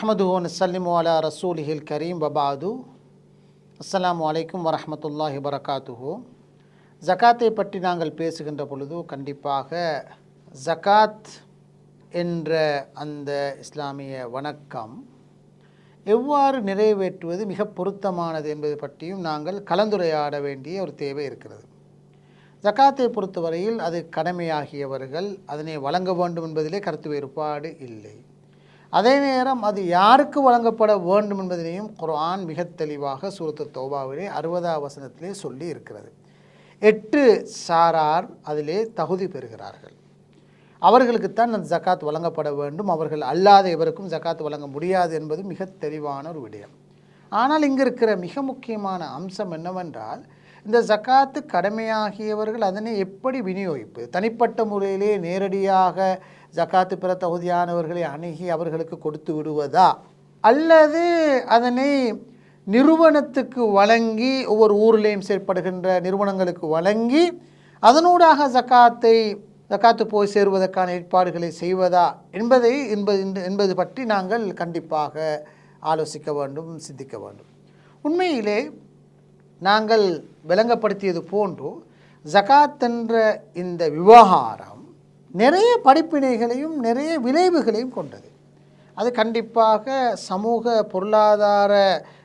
நஹமது சல்லிமு அலா ரசூலிஹில் கரீம் பபாது அஸ்லாம் அலைக்கும் வரமத்துல்லாஹி வரகாத்துஹோ ஜக்காத்தை பற்றி நாங்கள் பேசுகின்ற பொழுது கண்டிப்பாக ஜகாத் என்ற அந்த இஸ்லாமிய வணக்கம் எவ்வாறு நிறைவேற்றுவது மிக பொருத்தமானது என்பது பற்றியும் நாங்கள் கலந்துரையாட வேண்டிய ஒரு தேவை இருக்கிறது. ஜகாத்தை பொறுத்தவரையில் அது கடமையாகியவர்கள் அதனை வழங்க வேண்டும் என்பதிலே கருத்து வேறுபாடு இல்லை. அதே நேரம் அது யாருக்கு வழங்கப்பட வேண்டும் என்பதனையும் குரான் மிக தெளிவாக சூரத்து தௌபாவிலே அறுபதாம் வசனத்திலே சொல்லி இருக்கிறது எட்டு சாரார் அதிலே தகுதி பெறுகிறார்கள். அவர்களுக்குத்தான் அந்த ஜக்காத் வழங்கப்பட வேண்டும். அவர்கள் அல்லாத எவருக்கும் ஜக்காத் வழங்க முடியாது என்பது மிக தெளிவான ஒரு விடயம். ஆனால் இங்கே இருக்கிற மிக முக்கியமான அம்சம் என்னவென்றால் இந்த ஜக்காத்து கடமையாகியவர்கள் அதனை எப்படி விநியோகிப்பது? தனிப்பட்ட முறையிலே நேரடியாக ஜக்காத்து பெற தகுதியானவர்களை அணுகி அவர்களுக்கு கொடுத்து விடுவதா? அல்லது அதனை நிறுவனத்துக்கு வழங்கி ஒவ்வொரு ஊர்லேயும் செயற்படுகின்ற நிறுவனங்களுக்கு வழங்கி அதனூடாக ஜக்காத்தை ஜக்காத்து போய் சேருவதற்கான ஏற்பாடுகளை செய்வதா? என்பதை என்பது என்பது பற்றி நாங்கள் கண்டிப்பாக ஆலோசிக்க வேண்டும் சிந்திக்க வேண்டும். உண்மையிலே நாங்கள் விளங்கப்படுத்தியது போன்று ஜகாத் என்ற இந்த விவகாரம் நிறைய படிப்பினைகளையும் நிறைய விளைவுகளையும் கொண்டது. அது கண்டிப்பாக சமூக பொருளாதார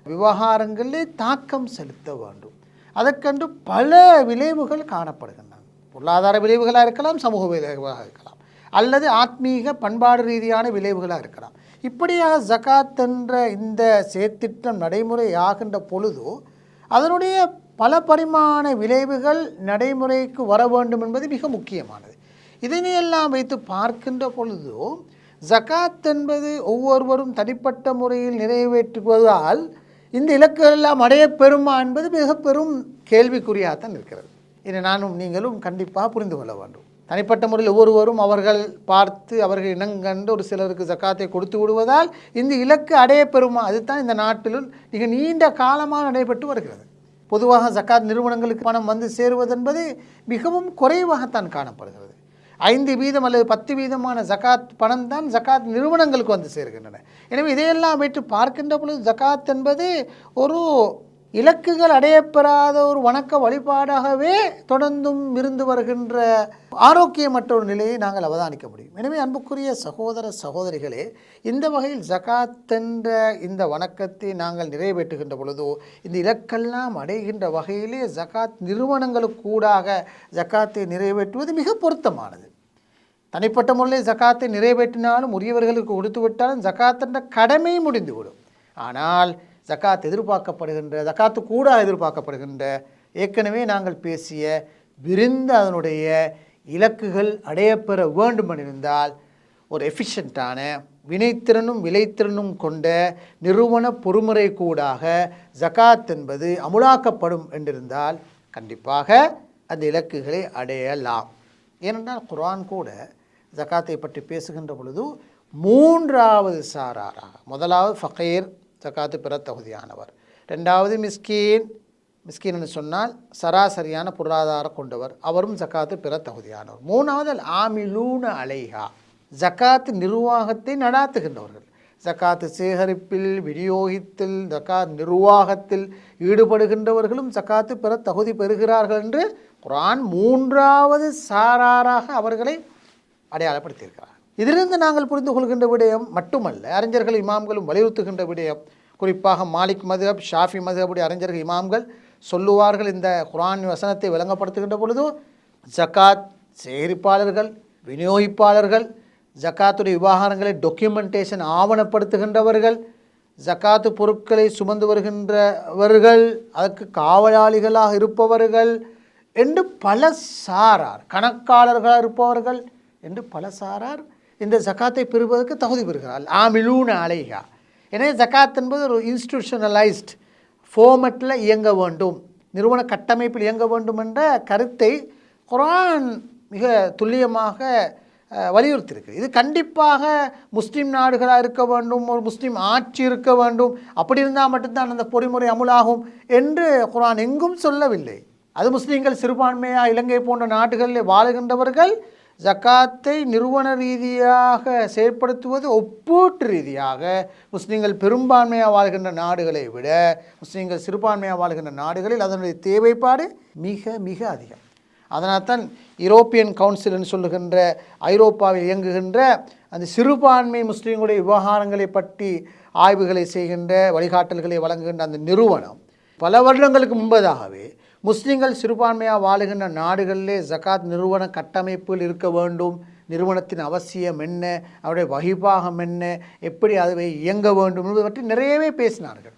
விவகாரங்களிலே தாக்கம் செலுத்த வேண்டும். அதற்கென்று பல விளைவுகள் காணப்படுகின்றன. பொருளாதார விளைவுகளாக இருக்கலாம் சமூக விளைவுகளாக இருக்கலாம் அல்லது ஆத்மீக பண்பாடு ரீதியான விளைவுகளாக இருக்கலாம். இப்படியாக ஜகாத் என்ற இந்த செயற்திட்டம் நடைமுறை ஆகின்ற பொழுதோ அதனுடைய பல பரிமாண விளைவுகள் நடைமுறைக்கு வர வேண்டும் என்பது மிக முக்கியமானது. இதனையெல்லாம் வைத்து பார்க்கின்ற பொழுது ஜகாத் என்பது ஒவ்வொருவரும் தனிப்பட்ட முறையில் நிறைவேற்றுவதால் இந்த இலக்குகள் எல்லாம் அடைய பெறுமா என்பது மிக பெரும் கேள்விக்குறியாகத்தான் இருக்கிறது. இதை நானும் நீங்களும் கண்டிப்பாக புரிந்து கொள்ள வேண்டும். தனிப்பட்ட முறையில் ஒவ்வொருவரும் அவர்கள் பார்த்து அவர்கள் இனங்கண்டு ஒரு சிலருக்கு ஜக்காத்தை கொடுத்து விடுவதால் இந்த இலக்கு அடைய பெறுமா? அதுதான் இந்த நாட்டிலும் மிக நீண்ட காலமாக நடைபெற்று வருகிறது. பொதுவாக ஜக்காத் நிறுவனங்களுக்கு பணம் வந்து சேருவதென்பது மிகவும் குறைவாகத்தான் காணப்படுகிறது. ஐந்து வீதம் அல்லது பத்து வீதமான ஜக்காத் பணம் தான் ஜக்காத் நிறுவனங்களுக்கு வந்து சேர்கின்றன. எனவே இதையெல்லாம் வைத்து பார்க்கின்ற பொழுது ஜக்காத் என்பது ஒரு இலக்குகள் அடையப்பெறாத ஒரு வணக்க வழிபாடாகவே தொடர்ந்தும் இருந்து வருகின்ற ஆரோக்கியமற்ற ஒரு நிலையை நாங்கள் அவதானிக்க முடியும். எனவே அன்புக்குரிய சகோதர சகோதரிகளே இந்த வகையில் ஜகாத் என்ற இந்த வணக்கத்தை நாங்கள் நிறைவேற்றுகின்ற பொழுதோ இந்த இலக்கெல்லாம் அடைகின்ற வகையிலே ஜகாத் நிறுவனங்களுக்கூடாக ஜக்காத்தை நிறைவேற்றுவது மிக பொருத்தமானது. தனிப்பட்ட முறையில் ஜக்காத்தை நிறைவேற்றினாலும் உரியவர்களுக்கு கொடுத்து விட்டாலும் ஜக்காத்தின்ற கடமை முடிந்துவிடும். ஆனால் ஜக்காத் எதிர்பார்க்கப்படுகின்ற ஜக்காத்து கூட எதிர்பார்க்கப்படுகின்ற ஏற்கனவே நாங்கள் பேசிய விரிந்த அதனுடைய இலக்குகள் அடையப்பெற வேண்டும் என்றிருந்தால் ஒரு எஃபிஷியண்ட்டான வினைத்திறனும் விளைத்திறனும் கொண்ட நிறுவன பொறுமுறை கூடாக ஜகாத் என்பது அமுலாக்கப்படும் என்றிருந்தால் கண்டிப்பாக அந்த இலக்குகளை அடையலாம். ஏனென்றால் குரான் கூட ஜகாத்தை பற்றி பேசுகின்ற பொழுது மூன்றாவது சாராராக முதலாவது ஃபகீர் ஜக்காத்து பெற தகுதியானவர். ரெண்டாவது மிஸ்கீன். மிஸ்கீன் சொன்னால் சராசரியான பொருளாதாரம் கொண்டவர். அவரும் ஜக்காத்து பெற தகுதியானவர். மூணாவது அல் ஆமிலூன அலைஹா. ஜக்காத்து நிர்வாகத்தை நடாத்துகின்றவர்கள். ஜக்காத்து சேகரிப்பில் விநியோகித்தில் ஜக்காத் நிர்வாகத்தில் ஈடுபடுகின்றவர்களும் ஜக்காத்து பெற தகுதி பெறுகிறார்கள் என்று குரான் மூன்றாவது சாராராக அவர்களை அடையாளப்படுத்தியிருக்கிறார். இதிலிருந்து நாங்கள் புரிந்து கொள்கின்ற விடயம் மட்டுமல்ல அறிஞர்கள் இமாம்களும் வலியுறுத்துகின்ற விடயம். குறிப்பாக மாலிக் மதுஹப் ஷாஃபி மதுஹபுடைய அறிஞர்கள் இமாம்கள் சொல்லுவார்கள் இந்த குரான் வசனத்தை விளங்கப்படுத்துகின்ற பொழுது ஜக்காத் சேகரிப்பாளர்கள் விநியோகிப்பாளர்கள் ஜக்காத்துடைய விவகாரங்களை டாக்குமெண்டேஷன் ஆவணப்படுத்துகின்றவர்கள் ஜக்காத்து பொருட்களை சுமந்து வருகின்றவர்கள் அதற்கு காவலாளிகளாக இருப்பவர்கள் என்று பல சாரார் கணக்காளர்களாக இருப்பவர்கள் என்று பல சாரார் இந்த ஜக்காத்தை பெறுவதற்கு தகுதி பெறுகிறார் ஆமிலூன அலைகா எனவே ஜக்காத் என்பது ஒரு இன்ஸ்டிடியூஷனலைஸ்ட் ஃபோமெட்டில் இயங்க வேண்டும். நிறுவன கட்டமைப்பில் இயங்க வேண்டும் என்ற கருத்தை குரான் மிக துல்லியமாக வலியுறுத்தியிருக்கு. இது கண்டிப்பாக முஸ்லீம் நாடுகளாக இருக்க வேண்டும் ஒரு முஸ்லீம் ஆட்சி இருக்க வேண்டும். அப்படி இருந்தால் மட்டும்தான் அந்த பொறிமுறை அமுலாகும் என்று குரான் எங்கும் சொல்லவில்லை. அது முஸ்லீம்கள் சிறுபான்மையாக இலங்கை போன்ற நாடுகளில் வாழுகின்றவர்கள் ஜக்காத்தை நிறுவன ரீதியாக செயற்படுத்துவது ஒப்பீட்டு ரீதியாக முஸ்லீம்கள் பெரும்பான்மையாக வாழ்கின்ற நாடுகளை விட முஸ்லீம்கள் சிறுபான்மையாக வாழ்கின்ற நாடுகளில் அதனுடைய தேவைப்பாடு மிக மிக அதிகம். அதனால்தான் யூரோப்பியன் கவுன்சில்னு சொல்லுகின்ற ஐரோப்பாவில் இயங்குகின்ற அந்த சிறுபான்மை முஸ்லீம்களுடைய விவகாரங்களை பற்றி ஆய்வுகளை செய்கின்ற வழிகாட்டல்களை வழங்குகின்ற அந்த நிறுவனம் பல வருடங்களுக்கு முன்பதாகவே முஸ்லீம்கள் சிறுபான்மையாக வாழுகின்ற நாடுகளிலே ஜக்காத் நிறுவன கட்டமைப்பில் இருக்க வேண்டும். நிறுவனத்தின் அவசியம் என்ன? அவருடைய வகிபாகம் என்ன? எப்படி அதை இயங்க வேண்டும் என்பது பற்றி நிறையவே பேசினார்கள்.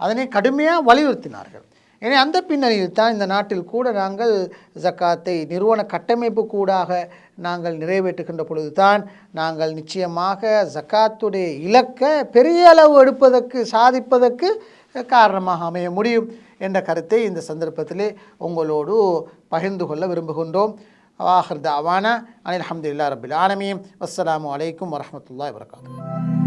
அதனை கடுமையாக வலியுறுத்தினார்கள். எனவே அந்த பின்னணியில் தான் இந்த நாட்டில் கூட நாங்கள் ஜக்காத்தை நிறுவன கட்டமைப்பு கூடாக நாங்கள் நிறைவேற்றுகின்ற பொழுது தான் நாங்கள் நிச்சயமாக ஜக்காத்துடைய இலக்கை பெரிய அளவு எடுப்பதற்கு சாதிப்பதற்கு காரணமாக அமைய முடியும். என்ற கருத்தை இந்த சந்தர்ப்பத்திலே உங்களோடு பகிர்ந்து கொள்ள விரும்புகின்றோம். வாஹர் தவானா அனில் அஹமதுல்லா ரபில் ஆலமீம் அஸ்லாம் வலைக்கம் வரஹமத்துல்லாஹி வரகாத்து